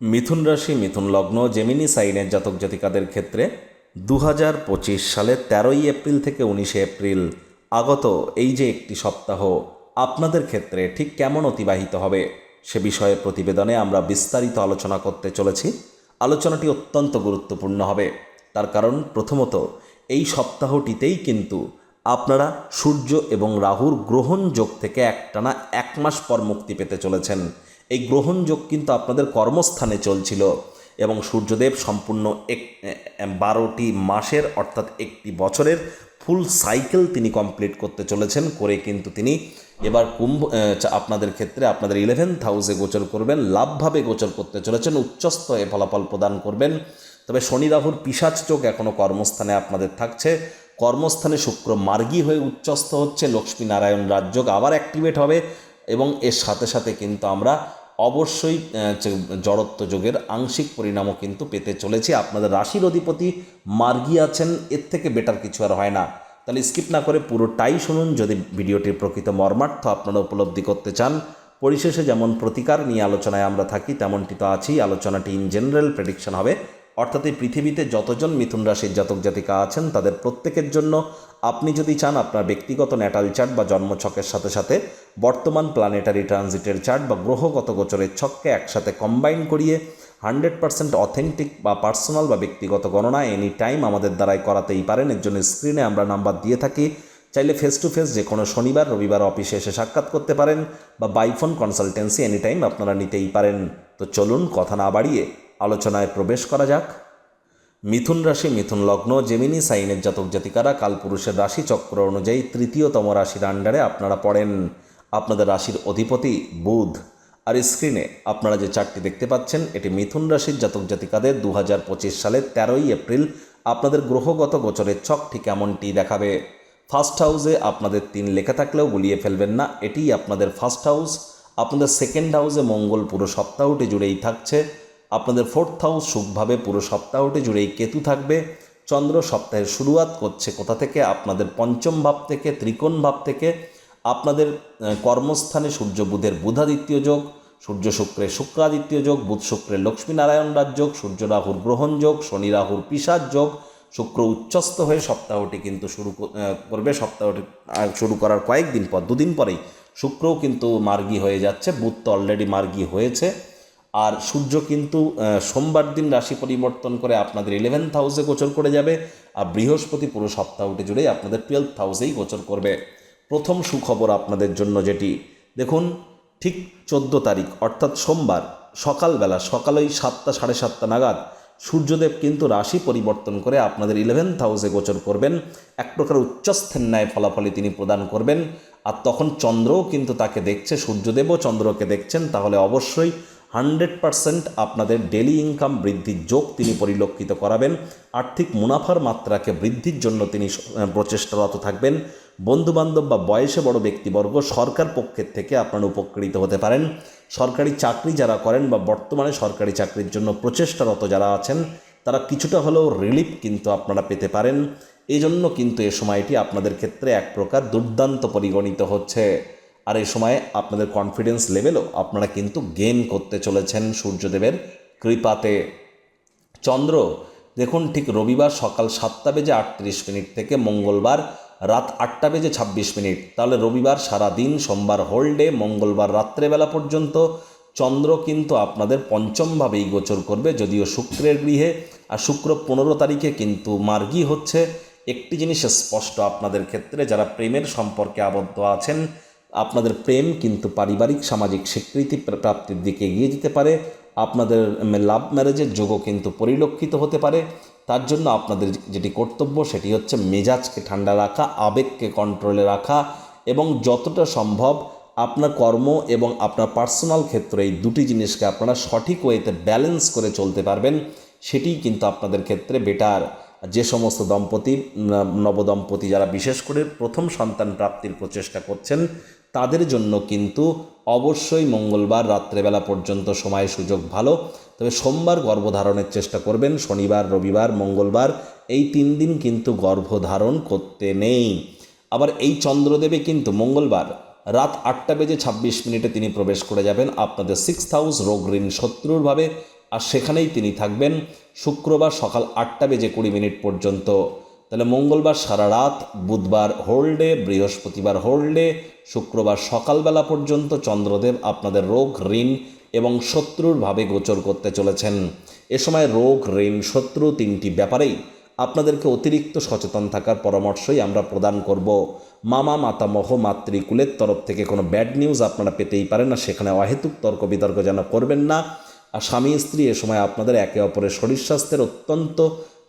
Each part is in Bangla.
মিথুন রাশি, মিথুন লগ্ন জেমিনি সাইনের জাতক জাতিকাদের ক্ষেত্রে দু হাজার পঁচিশ সালের তেরোই এপ্রিল থেকে উনিশে এপ্রিল আগত এই যে একটি সপ্তাহ, আপনাদের ক্ষেত্রে ঠিক কেমন অতিবাহিত হবে? সে বিষয়ে প্রতিবেদনে আমরা বিস্তারিত আলোচনা করতে চলেছি। আলোচনাটি অত্যন্ত গুরুত্বপূর্ণ হবে। তার কারণ, প্রথমত, এই সপ্তাহটিতেই কিন্তু আপনারা সূর্য এবং রাহুর গ্রহণ যোগ থেকে একটানা এক মাস পর মুক্তি পেতে চলেছেন। এই গ্রহণযোগ কিন্তু আপনাদের কর্মস্থানে চলছিল এবং সূর্যদেব সম্পূর্ণ এক বারোটি মাসের অর্থাৎ একটি বছরের ফুল সাইকেল তিনি কমপ্লিট করতে চলেছেন করে কিন্তু তিনি এবার কুম্ভ আপনাদের ক্ষেত্রে আপনাদের ইলেভেন্থ হাউসে গোচর করবেন, লাভভাবে গোচর করতে চলেছেন, উচ্চস্থ এ ফলাফল প্রদান করবেন। তবে শনি রাহুর পিসাচ যোগ এখনও কর্মস্থানে আপনাদের থাকছে। কর্মস্থানে শুক্র মার্গী হয়ে উচ্চস্থ হচ্ছে, লক্ষ্মী নারায়ণ রাজযোগ আবার অ্যাক্টিভেট হবে। এবং এর সাথে সাথে কিন্তু আমরা অবশ্যই জড়ত্ব যোগের আংশিক পরিণামও কিন্তু পেতে চলেছি। আপনাদের রাশির অধিপতি মার্গী আছেন, এর থেকে বেটার কিছু আর হয় না। তাহলে স্কিপ না করে পুরোটাই শুনুন। যদি ভিডিওটির প্রকৃত মর্মার্থ আপনারা উপলব্ধি করতে চান, পরিশেষে যেমন প্রতিকার নিয়ে আলোচনায় আমরা থাকি, তেমনটি তো আছেই। আলোচনাটি ইন জেনারেল প্রেডিকশন হবে। অর্থাৎ এই পৃথিবীতে যতজন মিথুন রাশির জাতক জাতিকা আছেন, তাদের প্রত্যেকের জন্য আপনি যদি চান আপনার ব্যক্তিগত ন্যাটাল চার্ট বা জন্মছকের সাথে সাথে বর্তমান প্ল্যানেটারি ট্রানজিটের চার্ট বা গ্রহগত গোচরের ছককে একসাথে কম্বাইন করিয়ে হান্ড্রেড পার্সেন্ট অথেন্টিক বা পার্সোনাল বা ব্যক্তিগত গণনা এনি টাইম আমাদের দ্বারাই করাতেই পারেন। এর জন্য স্ক্রিনে আমরা নাম্বার দিয়ে থাকি। চাইলে ফেস টু ফেস যে কোনো শনিবার, রবিবার অফিসে এসে সাক্ষাৎ করতে পারেন বা বাইফোন কনসালটেন্সি এনি টাইম আপনারা নিতেই পারেন। তো চলুন কথা না বাড়িয়ে আলোচনায় প্রবেশ করা যাক। মিথুন রাশি, মিথুন লগ্ন, জেমিনি, সাইনের জাতক জাতিকারা কালপুরুষের রাশি চক্র অনুযায়ী তৃতীয়তম রাশির আন্ডারে আপনারা পড়েন। আপনাদের রাশির অধিপতি বুধ। আর স্ক্রিনে আপনারা যে চারটি দেখতে পাচ্ছেন, এটি মিথুন রাশির জাতক জাতিকাদের দু হাজার সালের তেরোই এপ্রিল আপনাদের গ্রহগত গোচরের ছক ঠিক এমনটি দেখাবে। ফার্স্ট হাউসে আপনাদের তিন লেখা থাকলেও গুলিয়ে ফেলবেন না, এটিই আপনাদের ফার্স্ট হাউস। আপনাদের সেকেন্ড হাউসে মঙ্গল পুরো সপ্তাহটি জুড়েই থাকছে। আপনাদের ফোর্থ হাউস সুখভাবে পুরো সপ্তাহটি জুড়েই কেতু থাকবে। চন্দ্র সপ্তাহের শুরুয়াত করছে কোথা থেকে? আপনাদের পঞ্চম ভাব থেকে, ত্রিকোণ ভাব থেকে। আপনাদের কর্মস্থানে সূর্য বুধের বুধাদিত্য যোগ, সূর্য শুক্রের শুক্রাদিত্য যোগ, বুধ শুক্রের লক্ষ্মীনারায়ণ রাজযোগ সূর্য রাহুর গ্রহণ যোগ, শনি রাহুর পিসার যোগ। শুক্র উচ্চস্থ হয়ে সপ্তাহটি কিন্তু শুরু করবে। সপ্তাহটি শুরু করার কয়েকদিন পর, দুদিন পরেই শুক্রও কিন্তু মার্গী হয়ে যাচ্ছে। বুধ তো অলরেডি মার্গী হয়েছে। আর সূর্য কিন্তু সোমবার দিন রাশি পরিবর্তন করে আপনাদের ইলেভেন্থ হাউসে গোচর করে যাবে আর বৃহস্পতি পুরো সপ্তাহটি জুড়েই আপনাদের টুয়েলভ হাউসেই গোচর করবে। প্রথম সুখবর আপনাদের জন্য যেটি, দেখুন, ঠিক চোদ্দ তারিখ, অর্থাৎ সোমবার, সকালবেলা সকাল ওই সাতটা, সাড়ে সাতটা নাগাদ, সূর্যদেব কিন্তু রাশি পরিবর্তন করে আপনাদের ইলেভেন্থ হাউসে গোচর করবেন। এক প্রকার উচ্চস্থের ন্যায় ফলাফলই তিনি প্রদান করবেন। আর তখন চন্দ্রও কিন্তু তাকে দেখছে, সূর্যদেবও চন্দ্রকে দেখছেন, তাহলে অবশ্যই হান্ড্রেড পারসেন্ট আপনাদের ডেলি ইনকাম বৃদ্ধির যোগ তিনি পরিলক্ষিত করাবেন। আর্থিক মুনাফার মাত্রাকে বৃদ্ধির জন্য তিনি প্রচেষ্টারত থাকবেন। বন্ধুবান্ধব বা বয়সে বড় ব্যক্তিবর্গ সরকার পক্ষের থেকে আপনারা উপকৃত হতে পারেন। সরকারি চাকরি যারা করেন বা বর্তমানে সরকারি চাকরির জন্য প্রচেষ্টারত যারা আছেন, তারা কিছুটা হলেও রিলিফ কিন্তু আপনারা পেতে পারেন। এই জন্য কিন্তু এ সময়টি আপনাদের ক্ষেত্রে এক প্রকার দুর্দান্ত পরিগণিত হচ্ছে। আর এই সময় আপনাদের কনফিডেন্স লেভেলও আপনারা কিন্তু গেইন করতে চলেছেন সূর্যদেবের কৃপাতে। চন্দ্র, দেখুন ঠিক রবিবার সকাল সাতটা বেজে আটত্রিশ মিনিট থেকে মঙ্গলবার রাত আটটা বেজে ছাব্বিশ মিনিট। তাহলে রবিবার সারা দিন, সোমবার হোলডে মঙ্গলবার রাত্রেবেলা পর্যন্ত চন্দ্র কিন্তু আপনাদের পঞ্চমভাবেই গোচর করবে। যদিও শুক্রের গৃহে আর শুক্র পনেরো তারিখে কিন্তু মার্গী হচ্ছে। একটি জিনিস স্পষ্ট আপনাদের ক্ষেত্রে, যারা প্রেমের সম্পর্কে আবদ্ধ আছেন আপনাদের প্রেম কিন্তু পারিবারিক, সামাজিক স্বীকৃতি প্রাপ্তির দিকে এগিয়ে যেতে পারে। আপনাদের লাভ ম্যারেজের যোগও কিন্তু পরিলক্ষিত হতে পারে। তার জন্য আপনাদের যেটি কর্তব্য, সেটি হচ্ছে মেজাজকে ঠান্ডা রাখা, আবেগকে কন্ট্রোলে রাখা এবং যতটা সম্ভব আপনার কর্ম এবং আপনার পার্সোনাল ক্ষেত্রে এই দুটি জিনিসকে আপনারা সঠিক ওয়েতে ব্যালেন্স করে চলতে পারবেন। সেটিই কিন্তু আপনাদের ক্ষেত্রে বেটার যে সমস্ত দম্পতি নবদম্পতি যারা বিশেষ করে প্রথম সন্তান প্রাপ্তির প্রচেষ্টা করছেন তাদের জন্য কিন্তু অবশ্যই মঙ্গলবার রাত্রেবেলা পর্যন্ত সময় সুযোগ ভালো। তবে সোমবার গর্ভধারণের চেষ্টা করবেন, শনিবার, রবিবার, মঙ্গলবার, এই তিন দিন কিন্তু গর্ভধারণ করতে নেই। আবার এই চন্দ্রদেবে কিন্তু মঙ্গলবার রাত আটটা বেজে ছাব্বিশ মিনিটে তিনি প্রবেশ করে যাবেন আপনাদের সিক্স হাউস রোগ ঋণ শত্রুর ভাবে। আর সেখানেই তিনি থাকবেন শুক্রবার সকাল আটটা বেজে কুড়ি মিনিট পর্যন্ত। তাহলে মঙ্গলবার সারা রাত বুধবার হোল্ডে বৃহস্পতিবার হোল্ডে শুক্রবার সকালবেলা পর্যন্ত চন্দ্রদেব আপনাদের রোগ, ঋণ এবং শত্রুর ভাবে গোচর করতে চলেছেন। এ সময় রোগ, ঋণ, শত্রু তিনটি ব্যাপারেই আপনাদেরকে অতিরিক্ত সচেতন থাকার পরামর্শই আমরা প্রদান করব। মামা, মাতামহ, মাতৃকুলের তরফ থেকে কোনো ব্যাড নিউজ আপনারা পেতেই পারেন না, সেখানে অহেতুক তর্ক বিতর্ক যেন করবেন না। আর স্বামী, স্ত্রী এ সময় আপনাদের একে অপরের শরীর স্বাস্থ্যের অত্যন্ত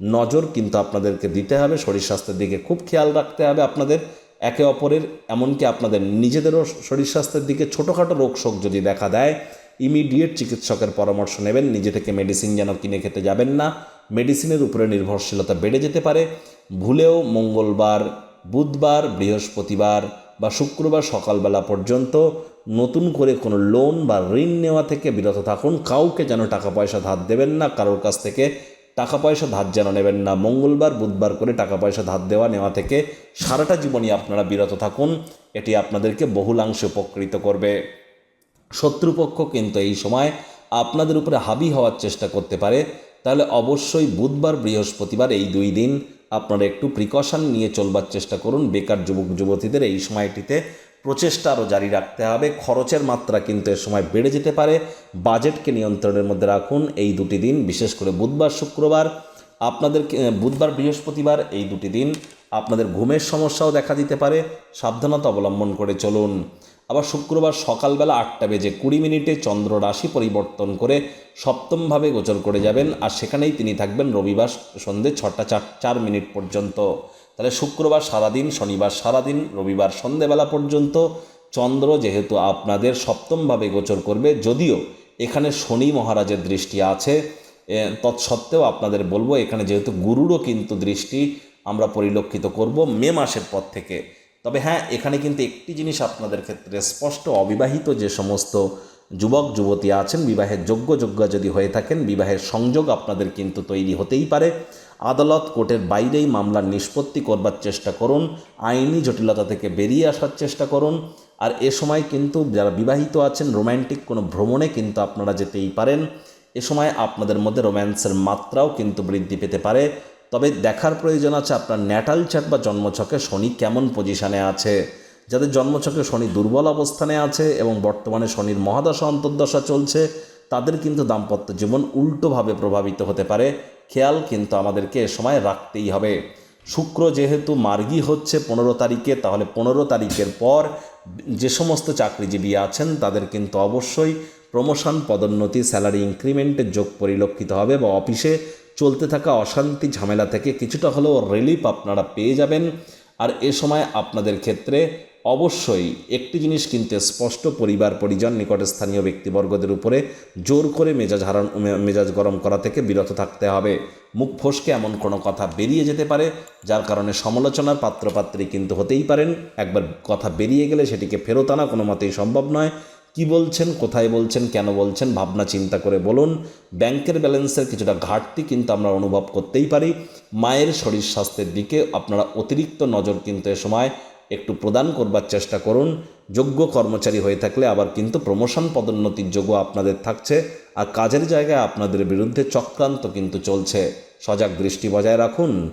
নজর কিন্তু আপনাদেরকে দিতে হবে, শরীর স্বাস্থ্যের দিকে খুব খেয়াল রাখতে হবে আপনাদের। একে অপরের, এমনকি আপনাদের নিজেদেরও শরীর স্বাস্থ্যের দিকে ছোটোখাটো রোগ শোক যদি দেখা দেয় ইমিডিয়েট চিকিৎসকের পরামর্শ নেবেন, নিজে থেকে মেডিসিন যেন কিনে খেতে যাবেন না। মেডিসিনের উপরে নির্ভরশীলতা বেড়ে যেতে পারে। ভুলেও মঙ্গলবার, বুধবার, বৃহস্পতিবার বা শুক্রবার সকালবেলা পর্যন্ত নতুন করে কোনো লোন বা ঋণ নেওয়া থেকে বিরত থাকুন। কাউকে যেন টাকা পয়সা ধার দেবেন না, কারোর কাছ থেকে টাকা পয়সা ধার যেন নেবেন না। মঙ্গলবার, বুধবার করে টাকা পয়সা ধার দেওয়া নেওয়া থেকে সারাটা জীবনই আপনারা বিরত থাকুন। এটি আপনাদেরকে বহুলাংশে উপকৃত করবে। শত্রুপক্ষ কিন্তু এই সময় আপনাদের উপরে হাবি হওয়ার চেষ্টা করতে পারে। তাহলে অবশ্যই বুধবার, বৃহস্পতিবার এই দুই দিন আপনারা একটু প্রিকশন নিয়ে চলবার চেষ্টা করুন। বেকার যুবক, যুবতীদের এই সময়টিতে প্রচেষ্টা আরও জারি রাখতে হবে। খরচের মাত্রা কিন্তু এ সময় বেড়ে যেতে পারে। বাজেটকে নিয়ন্ত্রণের মধ্যে রাখুন। এই দুটি দিন, বিশেষ করে বুধবার, শুক্রবার, আপনাদের বুধবার, বৃহস্পতিবার, এই দুটি দিন আপনাদের ঘুমের সমস্যাও দেখা দিতে পারে। সাবধানতা অবলম্বন করে চলুন। আবার শুক্রবার সকালবেলা আটটা বেজে কুড়ি মিনিটে চন্দ্র রাশি পরিবর্তন করে সপ্তমভাবে গোচর করে যাবেন। আর সেখানেই তিনি থাকবেন রবিবার সন্ধে ছটা চার চার মিনিট পর্যন্ত। তাহলে শুক্রবার সারাদিন, শনিবার সারাদিন, রবিবার সন্ধেবেলা পর্যন্ত চন্দ্র যেহেতু আপনাদের সপ্তমভাবে গোচর করবে, যদিও এখানে শনি মহারাজের দৃষ্টি আছে। তৎসত্ত্বেও আপনাদের বলব, এখানে যেহেতু গুরুরও কিন্তু দৃষ্টি আমরা পরিলক্ষিত করব মে মাসের পর থেকে। তবে হ্যাঁ এখানে কিন্তু একটি জিনিস আপনাদের ক্ষেত্রে স্পষ্ট, অবিবাহিত যে সমস্ত যুবক, যুবতী আছেন, বিবাহের যোগ্য যোগ্য যদি হয়ে থাকেন, বিবাহের সংযোগ আপনাদের কিন্তু তৈরি হতেই পারে। আদালত কোর্টের বাইরেই মামলার নিষ্পত্তি করবার চেষ্টা করুন, আইনি জটিলতা থেকে বেরিয়ে আসার চেষ্টা করুন। আর এ সময় কিন্তু যারা বিবাহিত আছেন, রোম্যান্টিক কোনো ভ্রমণে কিন্তু আপনারা যেতেই পারেন। এ সময় আপনাদের মধ্যে রোম্যান্সের মাত্রাও কিন্তু বৃদ্ধি পেতে পারে। তবে দেখার প্রয়োজন আছে আপনার ন্যাটাল চার্ট বা জন্মছকে শনি কেমন পজিশানে আছে। যাদের জন্মছকে শনি দুর্বল অবস্থানে আছে এবং বর্তমানে শনির মহাদশা অন্তর্দশা চলছে তাদের কিন্তু দাম্পত্য জীবন উল্টোভাবে প্রভাবিত হতে পারে। খেয়াল কিন্তু আমাদেরকে সময় রাখতেই হবে। শুক্র যেহেতু মার্গী হচ্ছে পনেরো তারিখে, তাহলে পনেরো তারিখের পর যে সমস্ত চাকরিজীবী আছেন, তাদের কিন্তু অবশ্যই প্রমোশন পদোন্নতি স্যালারি ইনক্রিমেন্টের যোগ পরিলক্ষিত হবে বা অফিসে চলতে থাকা অশান্তি ঝামেলা থেকে কিছুটা হলেও রিলিফ আপনারা পেয়ে যাবেন। আর এ সময় আপনাদের ক্ষেত্রে অবশ্যই একটি জিনিস কিনতে স্পষ্ট পরিবার, পরিজন নিকটস্থানীয় ব্যক্তিবর্গদের উপরে জোর করে মেজাজ হারান মেজাজ গরম করা থেকে বিরত থাকতে হবে। মুখ ফসকে এমন কোনো কথা বেরিয়ে যেতে পারে, যার কারণে সমালোচনার পাত্রপাত্রী কিন্তু হতেই পারেন। একবার কথা বেরিয়ে গেলে সেটিকে ফেরত আনা কোনো মতেই সম্ভব নয়। কি বলছেন, কোথায় বলছেন, কেন বলছেন, ভাবনা চিন্তা করে বলুন। ব্যাংকের ব্যালেন্সের কিছুটা ঘাটতি কিন্তু আমরা অনুভব করতেই পারি। মায়ের শরীর স্বাস্থ্যের দিকে আপনারা অতিরিক্ত নজর কিন্তু এ সময় একটু প্রদান করবার চেষ্টা করুন। যোগ্য কর্মচারী হয়ে থাকলে আবার কিন্তু প্রমোশন পদোন্নতির যোগ্য আপনাদের থাকছে। আর কাজের জায়গায় আপনাদের বিরুদ্ধে চক্রান্ত কিন্তু চলছে। সজাগ দৃষ্টি বজায় রাখুন।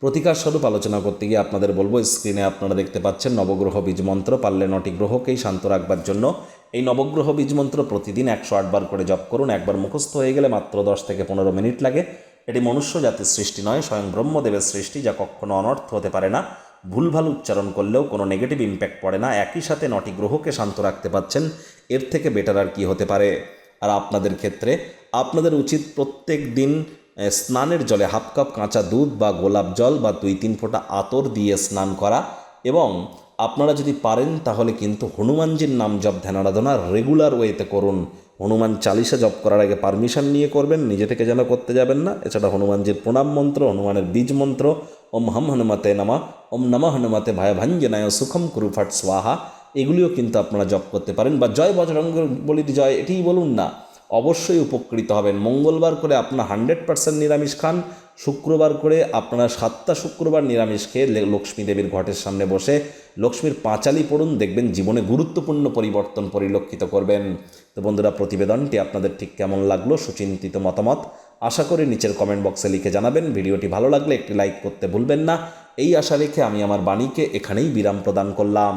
প্রতিকার স্বরূপ আলোচনা করতে গিয়ে আপনাদের বলব স্ক্রিনে আপনারা দেখতে পাচ্ছেন নবগ্রহ বীজ মন্ত্র, পারলে নটি গ্রহকেই শান্ত রাখবার জন্য। এই নবগ্রহ বীজ মন্ত্র প্রতিদিন একশো আটবার করে জপ করুন। একবার মুখস্থ হয়ে গেলে মাত্র দশ থেকে পনেরো মিনিট লাগে। এটি মনুষ্য জাতির সৃষ্টি নয়, স্বয়ং ব্রহ্মদেবের সৃষ্টি, যা কখনো অনর্থ হতে পারে না। ভুলভাল উচ্চারণ করলেও কোনো নেগেটিভ ইম্প্যাক্ট পড়ে না। একই সাথে নটি গ্রহকে শান্ত রাখতে পাচ্ছেন এর থেকে বেটার আর কি হতে পারে? আর আপনাদের ক্ষেত্রে? আপনাদের উচিত প্রত্যেক দিন স্নানের জলে হাফ কাপ কাঁচা দুধ বা গোলাপ জল বা দুই তিন ফোঁটা আতর দিয়ে স্নান করা এবং আপনারা যদি পারেন তাহলে কিন্তু হনুমানজির নাম জপ ধ্যান আরাধনা রেগুলার ওয়েতে করুন। হনুমান চালিশা জপ করার আগে পারমিশন নিয়ে করবেন, নিজে থেকে যেন করতে যাবেন না। এছাড়া হনুমানজির প্রণাম মন্ত্র, হনুমানের বীজ মন্ত্র, ওম হম হনুমাতে নামা, ওম নমা হনুমতে ভায় ভাঞ্জনায় সুখম কুরুফাট স্বাহা, এগুলিও কিন্তু আপনারা জপ করতে পারেন। বা জয় বজরঙ্গ বলির জয়, এটিই বলুন না। অবশ্যই উপকৃত হবেন। মঙ্গলবার করে আপনারা হান্ড্রেড পার্সেন্ট নিরামিষ খান, শুক্রবার করে আপনারা সাতটা শুক্রবার নিরামিষ খেয়ে লক্ষ্মী দেবীর ঘটের সামনে বসে লক্ষ্মীর পাঁচালি পড়ুন, দেখবেন জীবনে গুরুত্বপূর্ণ পরিবর্তন পরিলক্ষিত করবেন। তো বন্ধুরা, প্রতিবেদনটি আপনাদের ঠিক কেমন লাগল, সুচিন্তিত মতামত, আশা করি নিচের কমেন্ট বক্সে লিখে জানাবেন। ভিডিওটি ভালো লাগলে একটি লাইক করতে ভুলবেন না। এই আশা রেখে আমি আমার বাণীকে এখানেই বিরাম প্রদান করলাম।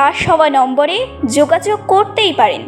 ফ্লাশ হওয়া নম্বরে যোগাযোগ করতেই পারেন।